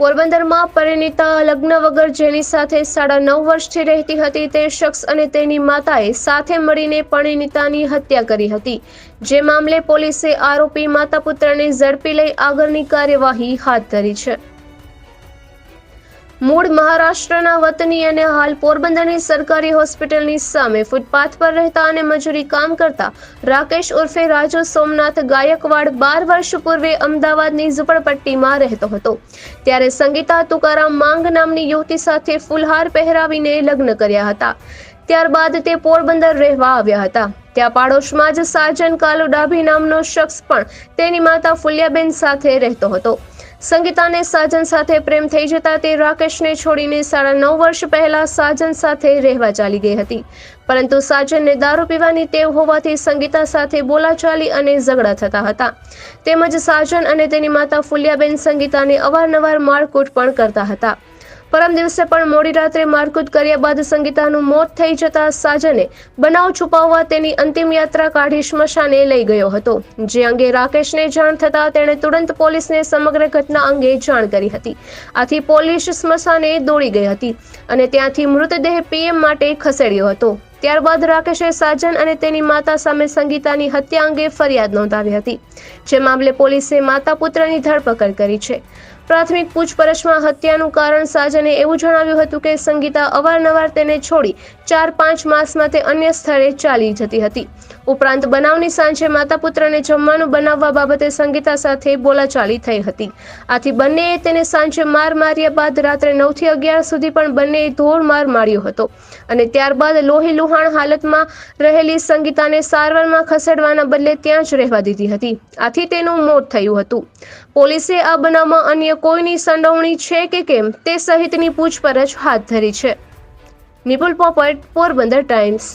પોરબંદરમાં પરિણીતા લગ્ન વગર જેની સાથે સાડા નવ વર્ષથી રહેતી હતી તે શખ્સ અને તેની માતાએ સાથે મળીને પરિણીતાની હત્યા કરી હતી. જે મામલે પોલીસે આરોપી માતા પુત્રને ઝડપી લઈ આગળની કાર્યવાહી હાથ ધરી છે. મૂળ મહારાષ્ટ્રના વતની અને હાલ પોરબંદરની સરકારી હોસ્પિટલની સામે ફૂટપાથ પર રહેતા અને મજૂરી કામ કરતા રાકેશ ઉર્ફે રાજુ સોમનાથ ગાયકવાડ બાર વર્ષ પૂર્વે અમદાવાદની ઝુંપડપટ્ટીમાં રહેતો હતો. ત્યારે સંગીતા તુકારામ માંગ નામની યુવતી સાથે ફૂલહાર પહેરાવીને લગ્ન કર્યા હતા. ત્યારબાદ તે પોરબંદર રહેવા આવ્યા હતા. ત્યાં પાડોશમાં જ સાજન કાલુ ડાભી નામનો શખ્સ પણ તેની માતા ફુલિયાબેન સાથે રહેતો હતો. સંગીતાને સાજન સાથે પ્રેમ થઈ જતા તે રાકેશને છોડીને સાડા નવ વર્ષ પહેલા સાજન સાથે રહેવા ચાલી ગઈ હતી. પરંતુ સાજનને દારૂ પીવાની ટેવ હોવાથી સંગીતા સાથે બોલાચાલી અને ઝઘડા થતા હતા. તેમજ સાજન અને તેની માતા ફુલિયાબેન સંગીતાને અવારનવાર મારકૂટ પણ કરતા હતા. પરમ દિવસે પણ મોડી રાત્રે મારકૂટ કર્યા બાદ સંગીતાનું મોત થઈ જતા સાજને બનાવ છુપાવવા તેની અંતિમ યાત્રા કાઢી સ્મશાને લઈ ગયો હતો. જે અંગે રાકેશને જાણ થતા તેણે તુરંત પોલીસને સમગ્ર ઘટના અંગે જાણ કરી હતી. આથી પોલીસ સ્મશાને દોડી ગઈ હતી અને ત્યાંથી મૃતદેહ પીએમ માટે ખસેડ્યો હતો. ત્યારબાદ રાકેશે સાજન અને તેની માતા સામે સંગીતાની હત્યા અંગે ફરિયાદ નોંધાવી હતી. જે મામલે પોલીસે માતા પુત્રની ધરપકડ કરી છે. પ્રાથમિક પૂછપરછમાં હત્યાનું કારણ સાજને એવું જણાવ્યું હતું કે સંગીતા અવારનવાર તેને છોડી ચાર પાંચ માસમાં તે અન્ય સ્થળે ચાલી જતી હતી. ઉપરાંત બનાવની સાંજે માતા પુત્રને જમવાનું બનાવવા બાબતે સંગીતા સાથે બોલાચાલી થઈ હતી. આથી બંનેએ તેને સાંજે માર માર્યા બાદ રાત્રે નવથી અગિયાર સુધી પણ બંનેએ ધોળ માર માર્યો હતો અને ત્યારબાદ લોહી લુહાણ હાલતમાં રહેલી સંગીતાને સારવારમાં ખસેડવાના બદલે ત્યાં જ રહેવા દીધી હતી. આથી તેનું મોત થયું હતું. પોલીસે આ બનાવમાં અન્ય કોઈની સંડોવણી છે કે કેમ તે સહિતની પૂછપરછ હાથ ધરી છે. નિપુલ પોપટ, પોરબંદર ટાઈમ્સ.